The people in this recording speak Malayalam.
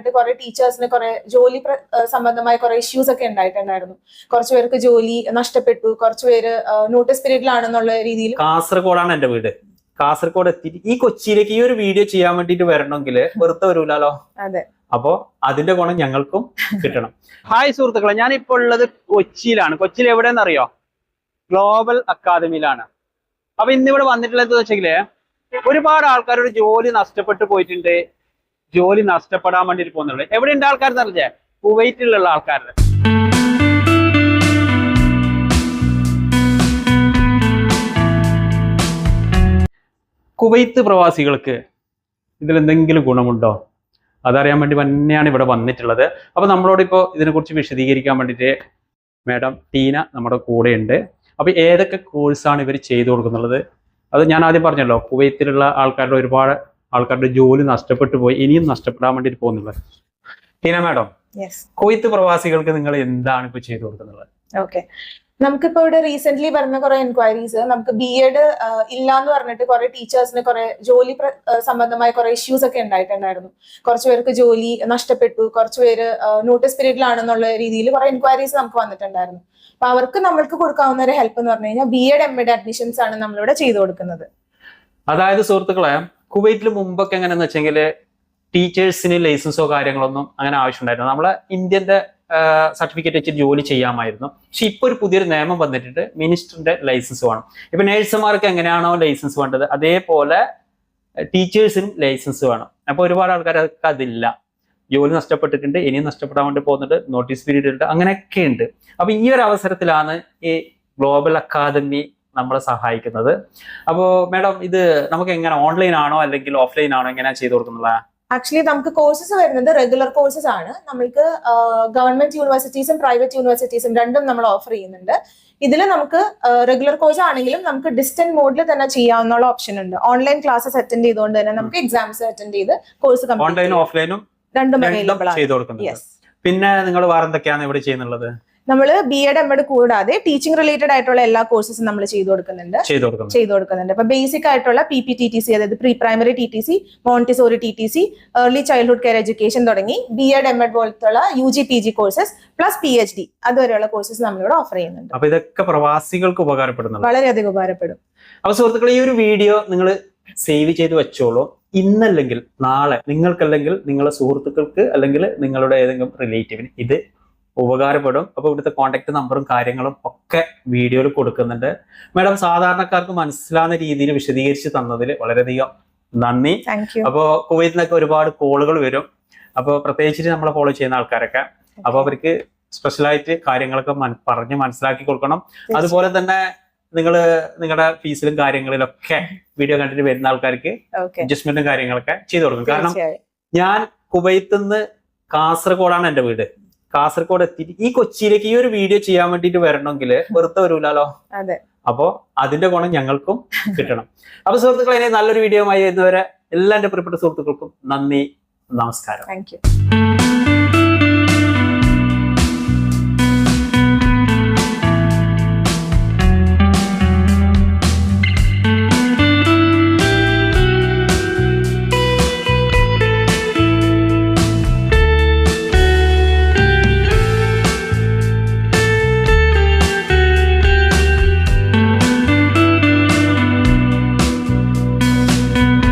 എന്നിട്ട് കുറെ ടീച്ചേഴ്സിന് കുറെ ജോലി സംബന്ധമായ കുറെ ഇഷ്യൂസ് ഒക്കെ ഉണ്ടായിട്ടുണ്ടായിരുന്നു. കുറച്ചു പേർക്ക് ജോലി നഷ്ടപ്പെട്ടു. കുറച്ചു പേര് നോട്ടീസ് പീരീഡിലാണെന്നുള്ള രീതിയിൽ കാസർഗോഡാണ് എന്റെ വീട്. കാസർഗോഡ് എത്തിയിട്ട് ഈ കൊച്ചിയിലേക്ക് ഈ ഒരു വീഡിയോ ചെയ്യാൻ വേണ്ടിട്ട് വരണമെങ്കിൽ വെറുതെ വരൂലോ അതെ. അപ്പോ അതിന്റെ ഗുണം ഞങ്ങൾക്കും കിട്ടണം. ഹായ് സുഹൃത്തുക്കളെ ഞാൻ ഇപ്പോൾ ഉള്ളത് കൊച്ചിയിലാണ്. കൊച്ചിയിൽ എവിടെയെന്ന് അറിയോ ഗ്ലോബൽ അക്കാദമിയിലാണ് അപ്പൊ ഇന്നിവിടെ വന്നിട്ടുള്ളത് വെച്ചെങ്കിൽ ഒരുപാട് ആൾക്കാരുടെ ജോലി നഷ്ടപ്പെട്ടു പോയിട്ടുണ്ട്. ജോലി നഷ്ടപ്പെടാൻ വേണ്ടിയിട്ട് പോകുന്നുള്ളത് എവിടെ ഉണ്ട് ആൾക്കാർ അറിഞ്ഞേ കുവൈറ്റിലുള്ള ആൾക്കാരുടെ കുവൈത്ത് പ്രവാസികൾക്ക് ഇതിൽ എന്തെങ്കിലും ഗുണമുണ്ടോ? അതറിയാൻ വേണ്ടി തന്നെയാണ് ഇവിടെ വന്നിട്ടുള്ളത്. അപ്പൊ നമ്മളോട് ഇപ്പോൾ ഇതിനെക്കുറിച്ച് വിശദീകരിക്കാൻ വേണ്ടിയിട്ട് മാഡം ടീന നമ്മുടെ കൂടെ ഉണ്ട് അപ്പൊ ഏതൊക്കെ കോഴ്സാണ് ഇവർ ചെയ്തു കൊടുക്കുന്നുള്ളത്? അത് ഞാൻ ആദ്യം പറഞ്ഞല്ലോ കുവൈത്തിലുള്ള ആൾക്കാരുടെ ഒരുപാട് ആൾക്കാരുടെ ജോലി നഷ്ടപ്പെട്ടു പോയി. ഇനിയും നഷ്ടപ്പെടാൻ വേണ്ടിയിട്ട് പോകുന്നുള്ളത് ടീന മാഡം കൊയ്ത്ത് പ്രവാസികൾക്ക് നിങ്ങൾ എന്താണ് ഇപ്പൊ ചെയ്തു കൊടുക്കുന്നത്? ഓക്കെ നമുക്കിപ്പോ ഇവിടെ റീസെന്റ് വരുന്ന കുറെ എൻക്വയറീസ് നമുക്ക് ബി എഡ് ഇല്ല എന്ന് പറഞ്ഞിട്ട് കുറെ ടീച്ചേഴ്സിന് കുറെ ജോലി സംബന്ധമായ കുറെ ഇഷ്യൂസ് ഒക്കെ ഉണ്ടായിട്ടുണ്ടായിരുന്നു. കുറച്ചു പേർക്ക് ജോലി നഷ്ടപ്പെട്ടു. കുറച്ചു പേര് നോട്ടീസ് പീരീഡിലാണെന്നുള്ള രീതിയിൽ കുറെ എൻക്വയറീസ് നമുക്ക് വന്നിട്ടുണ്ടായിരുന്നു. അപ്പൊ അവർക്ക് നമ്മൾക്ക് കൊടുക്കാവുന്ന ഒരു ഹെൽപ്പ് എന്ന് പറഞ്ഞു കഴിഞ്ഞാൽ B Ed M Ed admissions ആണ് നമ്മളിവിടെ ചെയ്തു കൊടുക്കുന്നത്. അതായത് സുഹൃത്തുക്കളെ കുവൈറ്റിൽ മുമ്പൊക്കെ എങ്ങനെയാന്ന് വെച്ചെങ്കിൽ ടീച്ചേഴ്സിന് ലൈസൻസോ കാര്യങ്ങളൊന്നും അങ്ങനെ ആവശ്യമുണ്ടായിരുന്നു. നമ്മളെ ഇന്ത്യന്റെ സർട്ടിഫിക്കറ്റ് വെച്ച് ജോലി ചെയ്യാമായിരുന്നു. പക്ഷെ ഇപ്പൊ ഒരു പുതിയൊരു നിയമം വന്നിട്ടുണ്ട് മിനിസ്റ്ററിന്റെ ലൈസൻസ് വേണം. ഇപ്പൊ നേഴ്സുമാർക്ക് എങ്ങനെയാണോ ലൈസൻസ് വേണ്ടത് അതേപോലെ ടീച്ചേഴ്സിനും ലൈസൻസ് വേണം. അപ്പോൾ ഒരുപാട് ആൾക്കാർ അതൊക്കെ അതില്ല. ജോലി നഷ്ടപ്പെട്ടിട്ടുണ്ട് ഇനിയും നഷ്ടപ്പെടാൻ വേണ്ടി പോകുന്നുണ്ട് നോട്ടീസ് പീരീഡ് ഉണ്ട് അങ്ങനെയൊക്കെ ഉണ്ട്. അപ്പൊ ഈ ഒരു അവസരത്തിലാണ് ഈ ഗ്ലോബൽ അക്കാദമി നമ്മളെ സഹായിക്കുന്നത്. അപ്പോ മാഡം ഇത് നമുക്ക് എങ്ങനെ ഓൺലൈൻ ആണോ അല്ലെങ്കിൽ ഓഫ്ലൈൻ ആണോ എങ്ങനെയാ ചെയ്തു കൊടുക്കുന്നത് ആക്ച്വലി നമുക്ക് കോഴ്സസ് വരുന്നത് റെഗുലർ കോഴ്സസ് ആണ്. നമ്മൾക്ക് ഗവൺമെന്റ് യൂണിവേഴ്സിറ്റീസും പ്രൈവറ്റ് യൂണിവേഴ്സിറ്റീസും രണ്ടും നമ്മൾ ഓഫർ ചെയ്യുന്നുണ്ട്. ഇതിൽ നമുക്ക് റെഗുലർ കോഴ്സ് ആണെങ്കിലും നമുക്ക് ഡിസ്റ്റന്റ് മോഡിൽ തന്നെ ചെയ്യാവുന്ന ഓപ്ഷൻ ഉണ്ട്. ഓൺലൈൻ ക്ലാസ്സസ് അറ്റൻഡ് ചെയ്തുകൊണ്ട് തന്നെ നമുക്ക് എക്സാംസ് അറ്റൻഡ് ചെയ്ത് കോഴ്സ് ഓൺലൈനും ഓഫ്ലൈനും രണ്ടും അവൈലബിൾ ആണ്. പിന്നെ നിങ്ങൾ വേറെന്തൊക്കെയാണ് ഇവിടെ ചെയ്യുന്നുള്ളത്? നമ്മൾ ബി എഡ് എം എഡ് കൂടാതെ ടീച്ചിങ് റിലേറ്റഡ് ആയിട്ടുള്ള എല്ലാ കോഴ്സസും നമ്മൾ ചെയ്തു കൊടുക്കുന്നുണ്ട്. ചെയ്തു കൊടുക്കുന്നുണ്ട്. അപ്പൊ ബേസിക് ആയിട്ടുള്ള P P T T C അതായത് pre primary T T C Montessori T T C early childhood care education തുടങ്ങി ബി എഡ് എം എഡ് പോലത്തുള്ള U G P G courses plus P H D അതുവരെയുള്ള കോഴ്സസ് നമ്മളിവിടെ ഓഫർ ചെയ്യുന്നുണ്ട്. അപ്പൊ ഇതൊക്കെ പ്രവാസികൾക്ക് ഉപകാരപ്പെടുന്നു വളരെയധികം ഉപകാരപ്പെടും. അപ്പൊ സുഹൃത്തുക്കളെ ഈ ഒരു വീഡിയോ നിങ്ങൾ സേവ് ചെയ്ത് വെച്ചോളൂ. ഇന്നല്ലെങ്കിൽ നാളെ നിങ്ങൾക്കല്ലെങ്കിൽ നിങ്ങളുടെ സുഹൃത്തുക്കൾക്ക് അല്ലെങ്കിൽ നിങ്ങളുടെ ഏതെങ്കിലും റിലേറ്റീവിന് ഇത് ഉപകാരപ്പെടും. അപ്പൊ ഇവിടുത്തെ കോൺടാക്ട് നമ്പറും കാര്യങ്ങളും ഒക്കെ വീഡിയോയിൽ കൊടുക്കുന്നുണ്ട്. മാഡം സാധാരണക്കാർക്ക് മനസ്സിലാവുന്ന രീതിയിൽ വിശദീകരിച്ച് തന്നതിൽ വളരെയധികം നന്ദി. അപ്പോൾ കുവൈത്തിൽ നിന്നൊക്കെ ഒരുപാട് കോളുകൾ വരും. അപ്പോൾ പ്രത്യേകിച്ചിട്ട് നമ്മളെ ഫോളോ ചെയ്യുന്ന ആൾക്കാരൊക്കെ. അപ്പൊ അവർക്ക് സ്പെഷ്യലായിട്ട് കാര്യങ്ങളൊക്കെ പറഞ്ഞ് മനസ്സിലാക്കി കൊടുക്കണം. അതുപോലെ തന്നെ നിങ്ങൾ നിങ്ങളുടെ ഫീസിലും കാര്യങ്ങളിലൊക്കെ വീഡിയോ കണ്ടിട്ട് വരുന്ന ആൾക്കാർക്ക് അഡ്ജസ്റ്റ്മെന്റും കാര്യങ്ങളൊക്കെ ചെയ്തു കൊടുക്കും. കാരണം ഞാൻ കുവൈത്തിൽ നിന്ന് കാസർഗോഡാണ് എന്റെ വീട്. കാസർഗോഡ് എത്തിയിട്ട് ഈ കൊച്ചിയിലേക്ക് ഈ ഒരു വീഡിയോ ചെയ്യാൻ വേണ്ടിട്ട് വരണമെങ്കിൽ വെറുതെ വരൂലോ അതെ. അപ്പോ അതിന്റെ ഗുണം ഞങ്ങൾക്കും കിട്ടണം. അപ്പൊ സുഹൃത്തുക്കളെ ഇനി നല്ലൊരു വീഡിയോ ആയി വരുന്നവരെ എല്ലാ എന്റെ പ്രിയപ്പെട്ട സുഹൃത്തുക്കൾക്കും നന്ദി നമസ്കാരം. Thank you